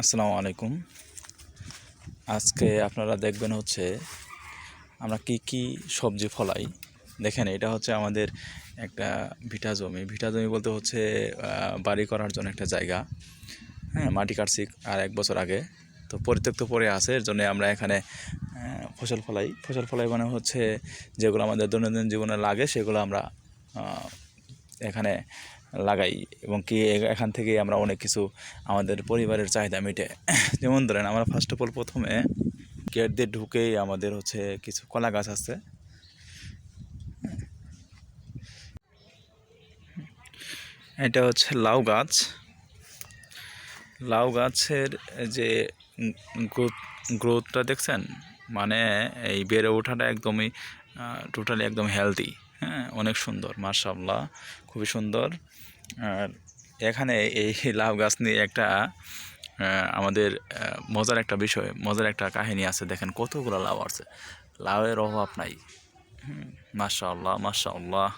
আসসালামু আলাইকুম। আজকে আপনারা দেখবেন হচ্ছে আমরা কি কি সবজি ফলাই। দেখেন, এটা হচ্ছে আমাদের একটা ভিটা জমি। ভিটা জমি বলতে হচ্ছে বাড়ি করার জন্য একটা জায়গা। হ্যাঁ মাটি কাটছি আর এক বছর আগে। তো পরিত্যক্ত পরে আছে, এর জন্য আমরা এখানে ফসল ফলাই। ফসল ফলাই মানে হচ্ছে যেগুলো আমাদের দৈনন্দিন জীবনে লাগে, সেগুলো আমরা এখানে লাগাই এবং কি এখান থেকে আমরা অনেক কিছু আমাদের পরিবারের চাহিদা মেটে। যেমন ধরেন, আমরা ফার্স্ট অফ অল প্রথমে গেট দিয়ে ঢুকেই আমাদের হচ্ছে কিছু কলা গাছ আছে। এটা হচ্ছে লাউ গাছ। লাউ গাছের যে গ্রোথ, গ্রোথটা দেখছেন? মানে এই বেড়ে ওঠাটা একদমই টোটালি একদম হেলদি হ্যাঁ? অনেক সুন্দর মার্শাল্লাহ খুবই সুন্দর। আর এখানে এই লাউ গাছ নিয়ে একটা আমাদের মজার একটা বিষয়, মজার একটা কাহিনী আছে। দেখেন কতগুলো লাউ আছে। লাউয়ের অভাব নাই। মাসাল্লাহ মাসাল্লাহ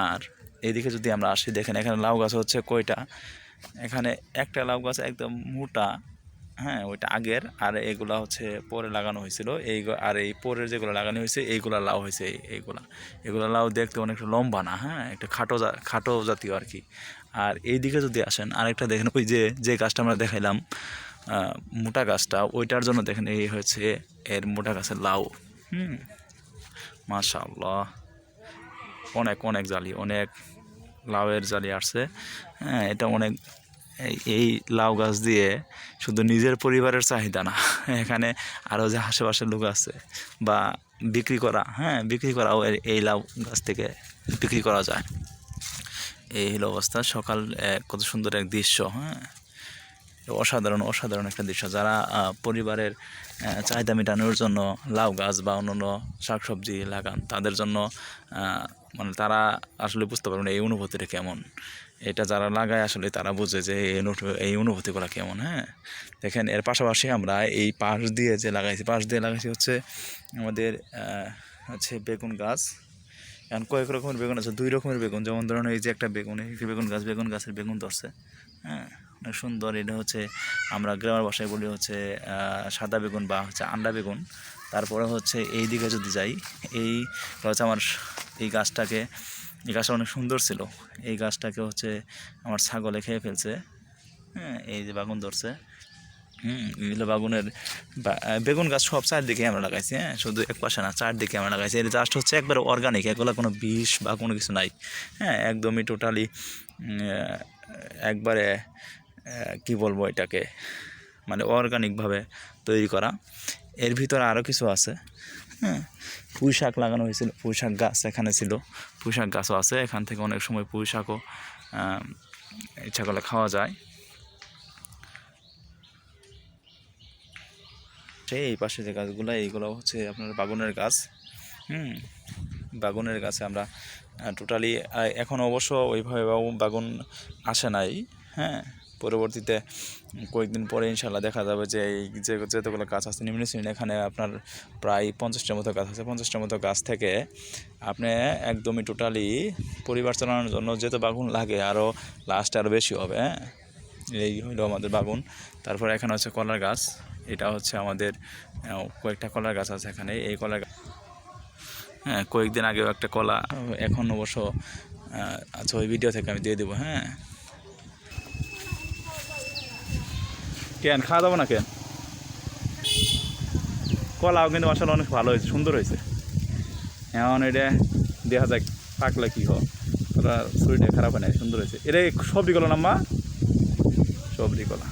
আর এদিকে যদি আমরা আসি, দেখেন এখানে লাউ গাছ হচ্ছে কয়টা? এখানে একটা লাউ গাছ একদম মোটা হ্যাঁ ওইটা আগের। আর এগুলা হচ্ছে পরে লাগানো হয়েছিল। এই আর এই পরের যেগুলো লাগানো হয়েছে, এইগুলা লাউ হয়েছে এইগুলা। এগুলা লাউ দেখতে অনেকটা লম্বা না হ্যাঁ? একটা খাটো খাটো জাতীয় আর কি। আর এই দিকে যদি আসেন, আরেকটা দেখেন, ওই যে যে গাছটা আমরা দেখাইলাম মোটা গাছটা, ওইটার জন্য দেখেন, এই হচ্ছে এর মোটা গাছের লাউ। হুম, মাশাআল্লাহ। অনেক অনেক জালি, অনেক লাউয়ের জালি আসছে। হ্যাঁ এটা অনেক এই- লাউ গাছ দিয়ে শুধু নিজের পরিবারের চাহিদা না, এখানে আরও যে আশেপাশের লোক আছে বা বিক্রি করা হ্যাঁ বিক্রি করাও এই- লাউ গাছ থেকে বিক্রি করা যায়। এই হলো অবস্থা, সকাল কত সুন্দর এক দৃশ্য হ্যাঁ। অসাধারণ অসাধারণ একটা দৃশ্য। যারা পরিবারের চাহিদা মেটানোর জন্য লাউ গাছ বা অন্যান্য শাকসবজি লাগান, তাদের জন্য মানে তারা আসলে বুঝতে পারবেন এই অনুভূতিটা কেমন। এটা যারা লাগায় আসলে তারা বুঝে যে এই অনু- এই অনুভূতিগুলো কেমন হ্যাঁ? দেখেন, এর পাশাপাশি আমরা এই পাশ দিয়ে যে লাগাইছি, পাশ দিয়ে লাগাইছি হচ্ছে আমাদের হচ্ছে বেগুন গাছ। এখন কয়েক রকমের বেগুন আছে, দুই রকমের বেগুন। যেমন ধরুন এই যে একটা বেগুন, এই বেগুন গাছ, বেগুন গাছের বেগুন ধরছে হ্যাঁ? অনেক সুন্দর। এটা হচ্ছে আমরা গ্রামের বাসায় বলি হচ্ছে সাদা বেগুন বা হচ্ছে আন্ডা বেগুন। তারপরে হচ্ছে এই দিকে যদি যাই, এই হচ্ছে আমার এই গাছটাকে, এই গাছটা অনেক সুন্দর ছিল। এই গাছটাকে হচ্ছে আমার ছাগলে খেয়ে ফেলছে। হ্যাঁ এই যে বাগুন ধরছে। হুম এগুলো বাগুনের বেগুন গাছ সব চারদিকে আমরা লাগাইছি। হ্যাঁ শুধু এক পাশে না, চারদিকে আমরা লাগাইছি। এর জাস্ট হচ্ছে একবারে অর্গানিক এগুলো কোনো বিষ বা কোনো কিছু নাই। হ্যাঁ একদমই টোটালি একবারে কি বলব এটাকে? মানে অর্গানিকভাবে তৈরি করা। এর ভিতরে আরও কিছু আছে। হ্যাঁ পুঁই শাক লাগানো হয়েছিল, পুঁই শাক গাছ এখানে ছিল। পুঁই শাক গাছও আছে, এখান থেকে অনেক সময় পুঁই শাকও ইচ্ছা করলে খাওয়া যায়। সেই এই পাশে যে গাছগুলো, এইগুলো হচ্ছে আপনার বাগুনের গাছ। হুম, বাগুনের গাছে আমরা টোটালি এখন অবশ্য ওইভাবে বাগু- বাগুন আসে নাই। হ্যাঁ পরবর্তীতে কয়েকদিন পরে ইনশাল্লাহ দেখা যাবে যে এই যে যেতগুলো গাছ আছে, নিম্ন শ্রেণি এখানে আপনার প্রায় পঞ্চাশটার মতো গাছ আছে। পঞ্চাশটার মতো গাছ থেকে আপনি একদমই টোটালি পরিবার চালানোর জন্য যেহেতু বাগুন লাগে আরও লাস্ট আরও বেশি হবে হ্যাঁ? এই হলো আমাদের বাগুন। তারপর এখানে হচ্ছে কলার গাছ, এটা হচ্ছে আমাদের কয়েকটা কলার গাছ আছে এখানে। এই কলার হ্যাঁ কয়েকদিন আগেও একটা কলা, এখন অবশ্য আচ্ছা ওই ভিডিও থেকে আমি দিয়ে দেবো হ্যাঁ? কেন? খাওয়া দাবো না কেন? কলাও কিন্তু আসলে অনেক ভালো হয়েছে, সুন্দর হয়েছে। এখন এটা দেখা যাক পাকলে কী হয়। ওরা শরীরটা খারাপ হয় না সুন্দর হয়েছে। এটা সবজি কলা না, মা? সবজি কলা।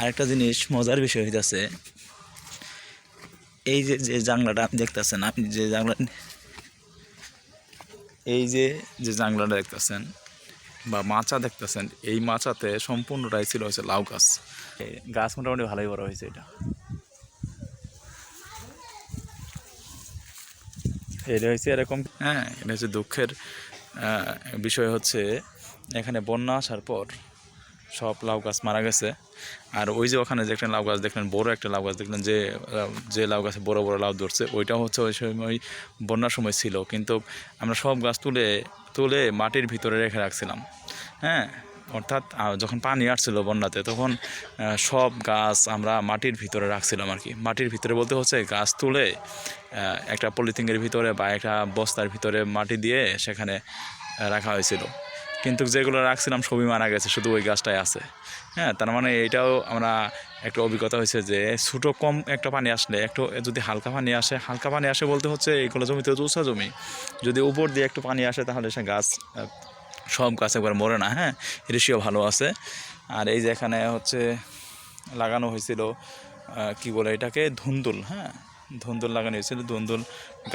আরেকটা জিনিস মজার বিষয় হইতেছে, এই যে যে জাংলাটা আপনি দেখতেছেন, আপনি যে জাংলা এই যে যে জাংলাটা দেখতেছেন বা মাচা দেখতেছেন এই মাচাতে সম্পূর্ণটাই ছিল হয়েছে লাউ গাছ। গাছ মোটামুটি ভালোই বড় হয়েছে এটা। এটা হয়েছে এরকম হ্যাঁ এটা হচ্ছে দুঃখের বিষয় হচ্ছে এখানে বন্যা আসার পর সব লাউ গাছ মারা গেছে। আর ওই যে ওখানে যে একটা লাউ গাছ দেখলেন, বড় একটা লাউ গাছ দেখলেন, যে যে লাউ গাছে বড় বড় লাউ ধরছে, ওইটা হচ্ছে ওই সময় বন্যার সময় ছিল। কিন্তু আমরা সব গাছ তুলে তুলে মাটির ভিতরে রেখে রাখছিলাম। হ্যাঁ অর্থাৎ যখন পানি আসছিল বন্যাতে, তখন সব গাছ আমরা মাটির ভিতরে রাখছিলাম আর কি। মাটির ভিতরে বলতে হচ্ছে গাছ তুলে একটা পলিথিনের ভিতরে বা একটা বস্তার ভিতরে মাটি দিয়ে সেখানে রাখা হয়েছিল। কিন্তু যেগুলো রাখছিলাম সবই মারা গেছে, শুধু ওই গাছটাই আছে। হ্যাঁ তার মানে এটাও আমরা একটা অভিজ্ঞতা হয়েছে যে ছোটো কম একটা পানি আসলে, একটু যদি হালকা পানি আসে, হালকা পানি আসে বলতে হচ্ছে এগুলো জমিতে উঁচা জমি। যদি উপর দিয়ে একটু পানি আসে তাহলে সে গাছ সব গাছ একবার মরে না হ্যাঁ? রেশিও ভালো আছে। আর এই যে এখানে হচ্ছে লাগানো হয়েছিল কি বলে এটাকে? ধুন্দুল হ্যাঁ? ধুন্দুল লাগানো হয়েছিল, ধুন্দুল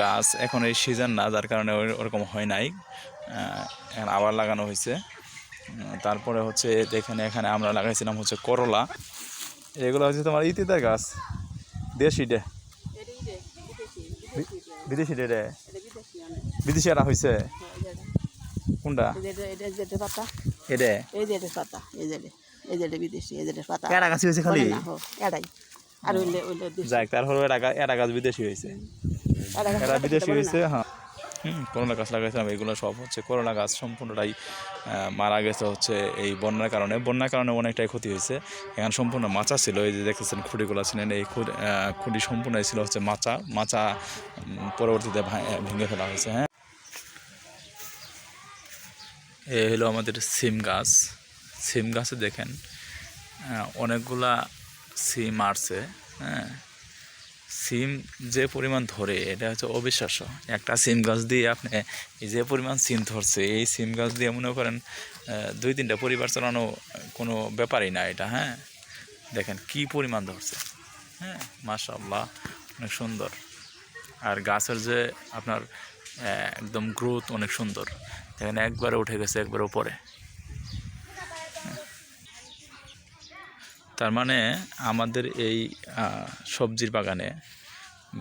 গাছ এখন এই সিজন না, যার কারণে ওরকম হয় নাই। এখন আবার লাগানো হয়েছে। তারপরে হচ্ছে এখানে এখানে আমরা লাগাইছিলাম হচ্ছে করলা। এগুলো হচ্ছে তোমার ইতিদের গাছ। দেশি ডে বিদেশি ডে রে। বিদেশি এরা হয়েছে কোনটা? এটা এই যে পাতা এই যে এই যে বিদেশি এই যে পাতা এরা গাছ হয়েছে খালি? না, আর ওইলে ওইলে। যাক তার হলো এরা গাছ বিদেশি হয়েছে এরা বিদেশি হয়েছে হ্যাঁ। করলা গাছ লাগাইছিলাম, এগুলো সব হচ্ছে করোনা গাছ সম্পূর্ণটাই মারা গেছে হচ্ছে এই বন্যার কারণে। বন্যার কারণে অনেকটাই ক্ষতি হয়েছে। এখানে সম্পূর্ণ মাচা ছিল, এই যে দেখতেছেন খুঁটিগুলো ছিলেন, এই খুঁটি সম্পূর্ণ ছিল হচ্ছে মাচা। মাচা পরবর্তীতে ভেঙে ফেলা হয়েছে হ্যাঁ। এ হলো আমাদের সিম গাছ। সিম গাছে দেখেন অনেকগুলা সিম আসছে হ্যাঁ। সিম যে পরিমাণ ধরে, এটা হচ্ছে অবিশ্বাস্য। একটা সিম গাছ দিয়ে আপনি যে পরিমাণ সিম ধরছে, এই সিম গাছ দিয়ে মনে করেন দুই তিনটা পরিবার চালানো কোনো ব্যাপারই না এটা হ্যাঁ? দেখেন কি পরিমাণ ধরছে হ্যাঁ? মাশাল্লাহ অনেক সুন্দর। আর গাছের যে আপনার একদম গ্রোথ অনেক সুন্দর। দেখেন একবারে উঠে গেছে, একবার উপরে। তার মানে আমাদের এই সবজির বাগানে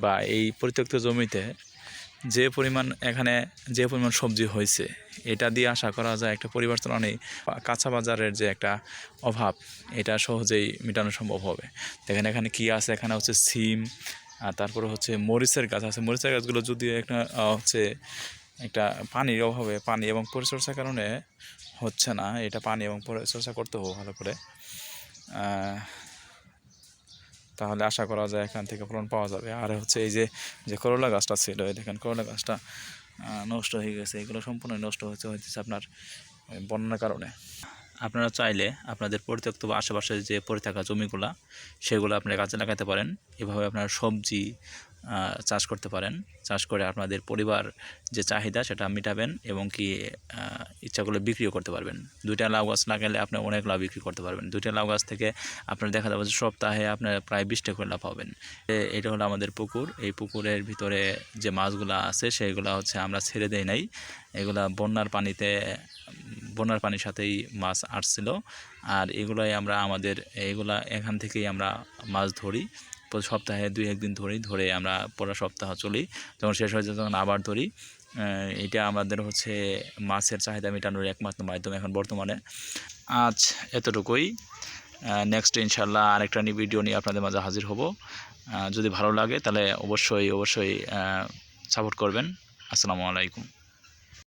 বা এই পরিত্যক্ত জমিতে যে পরিমাণ এখানে যে পরিমাণ সবজি হয়েছে, এটা দিয়ে আশা করা যায় একটা পরিবার চালানে কাঁচা বাজারের যে একটা অভাব, এটা সহজেই মেটানো সম্ভব হবে। দেখেন এখানে কি আছে? এখানে হচ্ছে সিম, আর তারপরে হচ্ছে মরিচের গাছ আছে। মরিচের গাছগুলো যদি একটা হচ্ছে একটা পানির অভাবে, পানি এবং পরিচর্যার কারণে হচ্ছে না, এটা পানি এবং পরিচর্যা করতে হবে ভালো করে। তাহলে আশা করা যায় এখান থেকে ফলন পাওয়া যাবে। আর হচ্ছে এই যে যে করলা গাছটা ছিল দেখেন করলা গাছটা নষ্ট হয়ে গেছে, এগুলো সম্পূর্ণ নষ্ট হয়েছে হয়েছে আপনার বন্যার কারণে। আপনারা চাইলে আপনাদের পরিত্যক্ত বা আশেপাশের যে পড়ে থাকা জমিগুলা, সেগুলো আপনারা কাজে লাগাতে পারেন। এভাবে আপনার সবজি চাষ করতে পারেন। চাষ করে আপনাদের পরিবার যে চাহিদা সেটা মেটাবেন এবং কি ইচ্ছা করলে বিক্রিও করতে পারবেন। দুইটা লাউ গাছ লাগালে আপনি অনেক লাভ বিক্রি করতে পারবেন। দুইটা লাউ গাছ থেকে আপনার দেখা যাবে যে সপ্তাহে আপনার প্রায় বিশ টাকা করে লাভ পাবেন। এটা হলো আমাদের পুকুর। এই পুকুরের ভিতরে যে মাছগুলো আছে সেইগুলো হচ্ছে আমরা ছেড়ে দেই নাই। এগুলা বন্যার পানিতে, বন্যার পানির সাথেই মাছ আসছিল আর এগুলাই আমরা আমাদের, এগুলা এখান থেকেই আমরা মাছ ধরি। সপ্তাহে দুই, একদিন ধরি ধরে আমরা পড়া সপ্তাহ চলি। যখন শেষ হয়ে যায় তখন আবার ধরি। এটা আমাদের হচ্ছে মাছের চাহিদা মেটানোর একমাত্র মাধ্যম এখন বর্তমানে। আজ এতটুকুই। নেক্সট ইনশাল্লাহ আরেকটা নিয়ে ভিডিও নিয়ে আপনাদের মাঝে হাজির হব। যদি ভালো লাগে তাহলে অবশ্যই অবশ্যই সাপোর্ট করবেন। আসসালামু আলাইকুম।